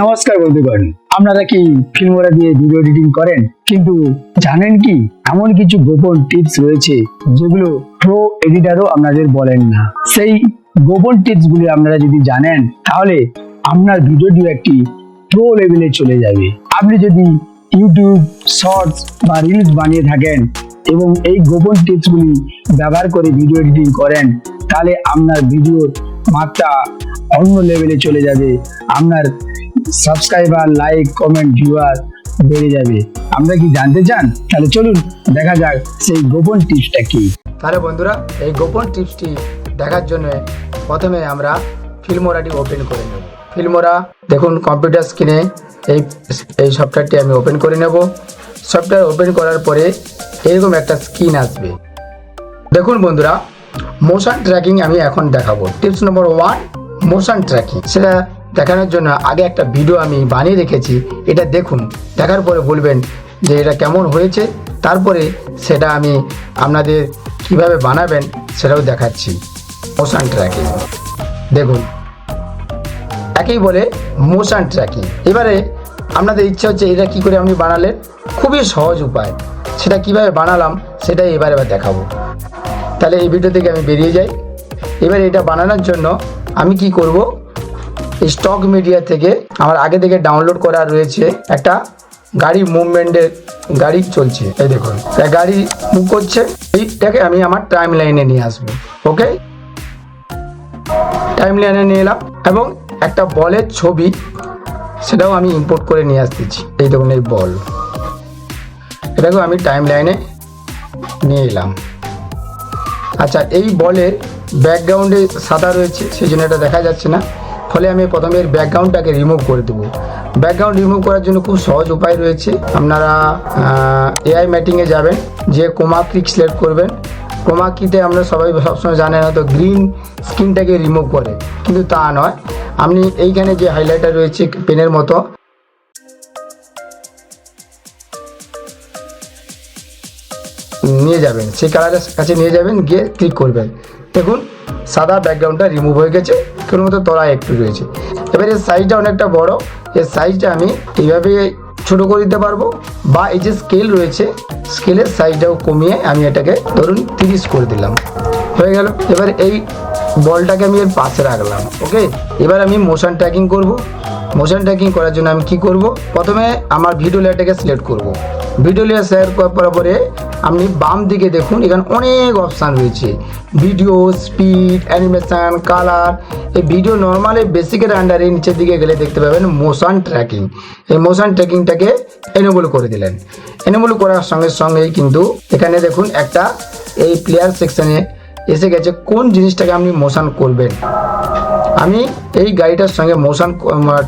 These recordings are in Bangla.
নমস্কার বন্ধুগণ, আপনারা কি ফিল্মোরা দিয়ে ভিডিও এডিটিং করেন? কিন্তু জানেন কি, এমন কিছু গোপন টিপস রয়েছে যেগুলো প্রো এডিটারও আপনাদের বলেন না। সেই গোপন টিপস গুলি আপনারা যদি জানেন, তাহলে আপনার ভিডিওটি একটি প্রো লেভেলে চলে যাবে। আপনি যদি ইউটিউব শর্টস বা রিলস বানিয়ে থাকেন এবং এই গোপন টিপসগুলি ব্যবহার করে ভিডিও এডিটিং করেন, তাহলে আপনার ভিডিওর মাত্রা অন্য লেভেলে চলে যাবে। আপনার সাবস্ক্রাইবার লাইক কমেন্ট ভিউয়ার বেড়ে যাবে। আমরা কি জানতে চান? তাহলে চলুন দেখা যাক সেই গোপন টিপসটা কি। তাহলে বন্ধুরা, এই গোপন টিপসটি দেখার জন্য প্রথমে আমরা ফিল্মোরাটি ওপেন করে নেব। ফিল্মোরা, দেখুন কম্পিউটার স্ক্রিনে এই এই সফটওয়্যারটি আমি ওপেন করে নেব। সফটওয়্যার ওপেন করার পরে এরকম একটা স্ক্রিন আসবে। দেখুন বন্ধুরা মোশন ট্র্যাকিং আমি এখন দেখাবো। Tips number one motion tracking সেটা দেখানোর জন্য আগে একটা ভিডিও আমি বানিয়ে রেখেছি, এটা দেখুন। দেখার পরে বলবেন যে এটা কেমন হয়েছে, তারপরে সেটা আমি আপনাদের কীভাবে বানাবেন, সেটাও দেখাচ্ছি। মোশন ট্র্যাকিং দেখুন। একেই বলে মোশন ট্র্যাকিং এবারে আপনাদের ইচ্ছা হচ্ছে এটা কি করে আপনি বানালেন? খুবই সহজ উপায়। সেটা কীভাবে বানালাম, সেটাই এবারে দেখাবো। তাহলে এই ভিডিও থেকে আমি বেরিয়ে যাই। এবার এটা বানানোর জন্য আমি কি করব? স্টক মিডিয়া থেকে আমার আগে থেকে ডাউনলোড করা রয়েছে একটা গাড়ি মুভমেন্টের গাড়ি চলছে। এই দেখুন গাড়ি মুভ করছে। এইটাকে আমি আমার টাইম লাইনে নিয়ে আসব ওকে টাইম লাইনে নিয়ে এলাম এবং একটা বলের ছবি সেটাও আমি ইম্পোর্ট করে নিয়ে আসতেছি। এই দেখুন, এই বল। এটাকেও আমি টাইম লাইনে নিয়ে এলাম। আচ্ছা এই বলের ব্যাকগ্রাউন্ডে সাদা রয়েছে সেই জন্য এটা দেখা যাচ্ছে না। ফলে আমি প্রথমে এর ব্যাকগ্রাউন্ডটাকে রিমুভ করে দেবো। ব্যাকগ্রাউন্ড রিমুভ করার জন্য খুব সহজ উপায় রয়েছে। আপনারা এআই ম্যাটিংয়ে যাবেন, যে কোমা ক্লিক সিলেক্ট করবেন। কোমা কিতে আমরা সবাই সবসময় জানেন হয়তো গ্রিন স্ক্রিনটাকে রিমুভ করে। কিন্তু তা নয়। আপনি এইখানে যে হাইলাইটার রয়েছে, পেনের মতো নিয়ে যাবেন। সেই কালারের কাছে নিয়ে যাবেন, গিয়ে ক্লিক করবেন। দেখুন, সাদা ব্যাকগ্রাউন্ডটা রিমুভ হয়ে গেছে, কোনো মতো তলা একটু রয়েছে। এবার এর সাইজটা অনেকটা বড়। এর সাইজটা আমি এইভাবে ছোটো করে দিতে পারব, বা এই যে স্কেল রয়েছে স্কেলের সাইজটাও কমিয়ে আমি এটাকে ধরুন তিরিশ করে দিলাম। হয়ে গেল। এবার এই বলটাকে আমি এর পাশে রাখলাম ওকে এবার আমি মোশন ট্র্যাকিং করব। মোশন ট্র্যাকিং করার জন্য আমি কি করব? প্রথমে আমার ভিডিও লেয়ারটাকে সিলেক্ট করব। ভিডিও লেয়ার সিলেক্ট করার পরে আপনি বাম দিকে দেখুন, এখানে অনেক অপশান রয়েছে। ভিডিও স্পিড অ্যানিমেশন কালার এই ভিডিও নর্মালি বেসিকের আন্ডারে নিচের দিকে গেলে দেখতে পাবেন মোশন ট্র্যাকিং এই মোশন ট্র্যাকিংটাকে এনেবল করে দিলেন। এনেবল করার সঙ্গে সঙ্গেই কিন্তু এখানে দেখুন একটা এই প্লেয়ার সেকশনে এসে গেছে, কোন জিনিসটাকে আপনি মোশন করবেন? আমি এই গাড়িটার সঙ্গে মোশন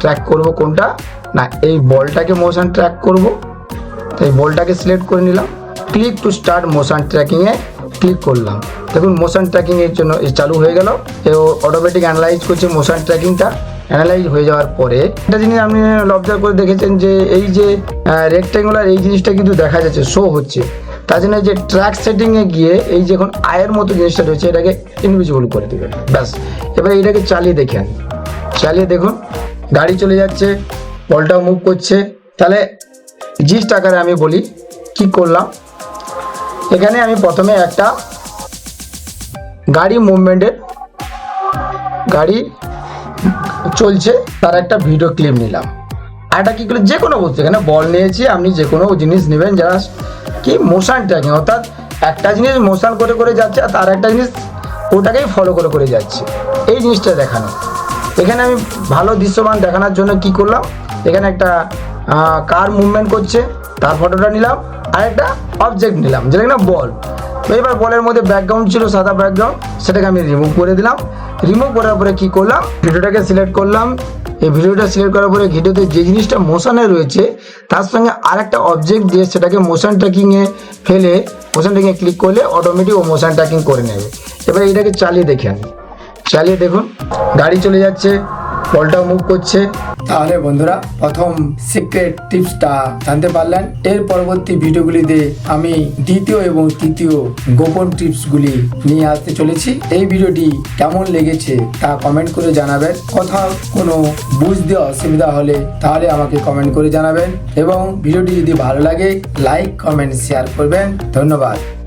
ট্র্যাক করব কোনটা? না, এই বলটাকে মোশন ট্র্যাক করব। তো এই বলটাকে সিলেক্ট করে নিলাম। ক্লিক টু স্টার্ট মোশন ট্র্যাকিংয়ে ক্লিক করলাম। দেখুন মোশন ট্র্যাকিংয়ের জন্য চালু হয়ে গেল। এ অটোমেটিক অ্যানালাইজ করছে মোশন ট্র্যাকিংটা অ্যানালাইজ হয়ে যাওয়ার পরে একটা জিনিস আপনি অবজার্ভ করে দেখেছেন যে এই যে রেক্টেঙ্গুলার এই জিনিসটা কিন্তু দেখা যাচ্ছে শো হচ্ছে। তার জন্য যে ট্র্যাক সেটিংয়ে গিয়ে এই যে এখন আয়ের মতো জিনিসটা রয়েছে, এটাকে ইনভিজিবল করে দেবেন। ব্যাস। এবার এটাকে চালিয়ে দেখেন চালিয়ে দেখুন, গাড়ি চলে যাচ্ছে, বলটাও মুভ করছে। তাহলে জিস টাকারে আমি বলি, কি করলাম? এখানে আমি প্রথমে একটা গাড়ি মুভমেন্টের গাড়ি চলছে, তার একটা ভিডিও ক্লিপ নিলাম। আর এটা কি করে যে কোনো বস্তু, এখানে বল নিয়েছি, আপনি যে কোনো জিনিস নেবেন যারা কি মোশন ট্র্যাকিং অর্থাৎ একটা জিনিস মোশন করে করে যাচ্ছে, আর তার একটা জিনিস ওটাকেই ফলো করে করে যাচ্ছে। এই জিনিসটা দেখানো। এখানে আমি ভালো দৃশ্যমান দেখানোর জন্য কি করলাম, এখানে একটা কার মুভমেন্ট করছে, তার ফটোটা নিলাম, আর একটা অবজেক্ট নিলাম, যেটা কিনা বল এবার বলের মধ্যে ব্যাকগ্রাউন্ড ছিল, সাদা ব্যাকগ্রাউন্ড সেটাকে আমি রিমুভ করে দিলাম। রিমুভ করার পরে কি করলাম? ভিডিওটাকে সিলেক্ট করলাম। এই ভিডিওটা সিলেক্ট করার পরে ভিডিওতে যে জিনিসটা মোশনে রয়েছে, তার সঙ্গে আর একটা অবজেক্ট দিয়ে সেটাকে মোশন ট্র্যাকিংয়ে ফেলে মোশন ট্র্যাকিংয়ে ক্লিক করলে অটোমেটিক ও মোশন ট্র্যাকিং করে নেবে। এবার এটাকে চালিয়ে দেখে আনি। চালিয়ে দেখুন, গাড়ি চলে যাচ্ছে। বলটাও মুভ করছে। তাহলে বন্ধুরা, প্রথম সিক্রেট টিপসটা জানতে পারলেন। এর পরবর্তী ভিডিওগুলিতে আমি দ্বিতীয় এবং তৃতীয় গোপন টিপসগুলি নিয়ে আসতে চলেছি। এই ভিডিওটি কেমন লেগেছে তা কমেন্ট করে জানাবেন। কোথাও কোনো বুঝতে অসুবিধা হলে তাহলে আমাকে কমেন্ট করে জানাবেন। এবং ভিডিওটি যদি ভালো লাগে লাইক কমেন্ট শেয়ার করবেন। ধন্যবাদ।